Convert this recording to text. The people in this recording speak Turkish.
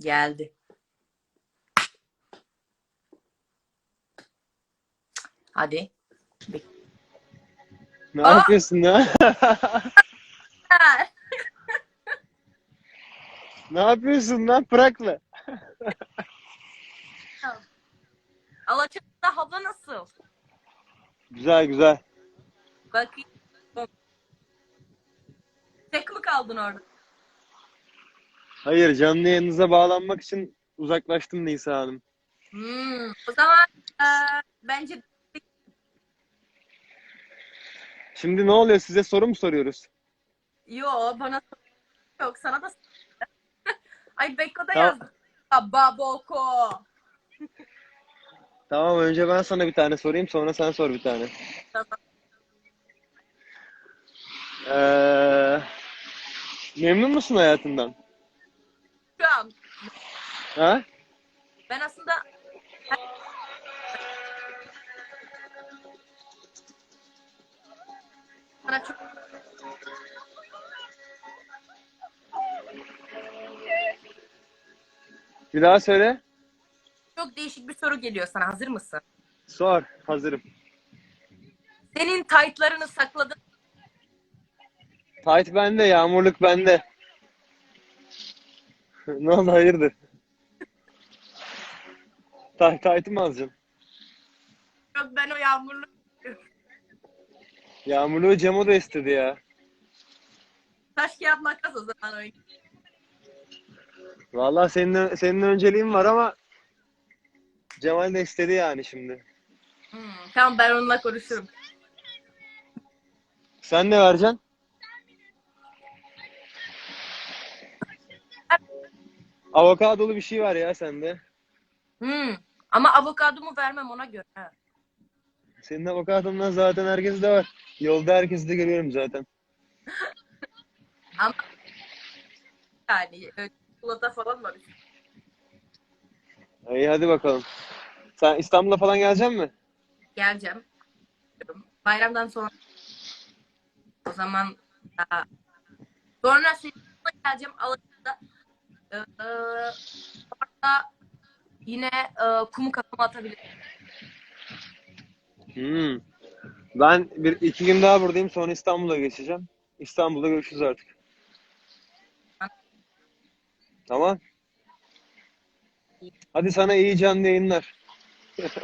Geldi. Hadi. Ne Aa! yapıyorsun lan? ne yapıyorsun lan Pırak'la? Alaçatı'da hava nasıl? Güzel güzel. Bakayım. Tek mi kaldın orada? Hayır canlı yayınınıza bağlanmak için uzaklaştım Nisa Hanım. Hmm, o zaman eee, bence Şimdi ne oluyor size soru mu soruyoruz? yo bana yok sana da Ay Beko da Tamam. yazdı. Baboko. Tamam önce ben sana bir tane sorayım sonra sen sor bir tane. Tamam. Ee, memnun musun hayatından? Şu an Ha? ben aslında sana çok Bir daha söyle. çok değişik bir soru geliyor sana. Hazır mısın? Sor. Hazırım. Senin taytlarını sakladın. Tayt bende, yağmurluk bende. ne oldu hayırdır? Tay taytı mı alacaksın? Yok ben o yağmurlu Yağmurluğu Cemo da istedi ya. taş kağıt makas o zaman oyun. Vallahi senin senin önceliğin var ama Cemal de istedi yani şimdi. Hmm, tamam ben onunla konuşurum. Sen ne vereceksin? Avokadolu bir şey var ya sende. Hmm. Ama avokadomu vermem ona göre. ha. Senin avokadondan zaten herkes de var. Yolda herkesi de görüyorum zaten. Ama yani öyle çikolata falan var. İyi hadi bakalım. Sen İstanbul'a falan gelecek mi? Geleceğim. Bayramdan sonra o zaman daha... sonra seninle geleceğim Alaçatı'da. Ee, orada yine e, kumu kafama atabilirim. Hmm. Ben bir iki gün daha buradayım sonra İstanbul'a geçeceğim. İstanbul'da görüşürüz artık. Tamam. Hadi sana iyi canlı yayınlar.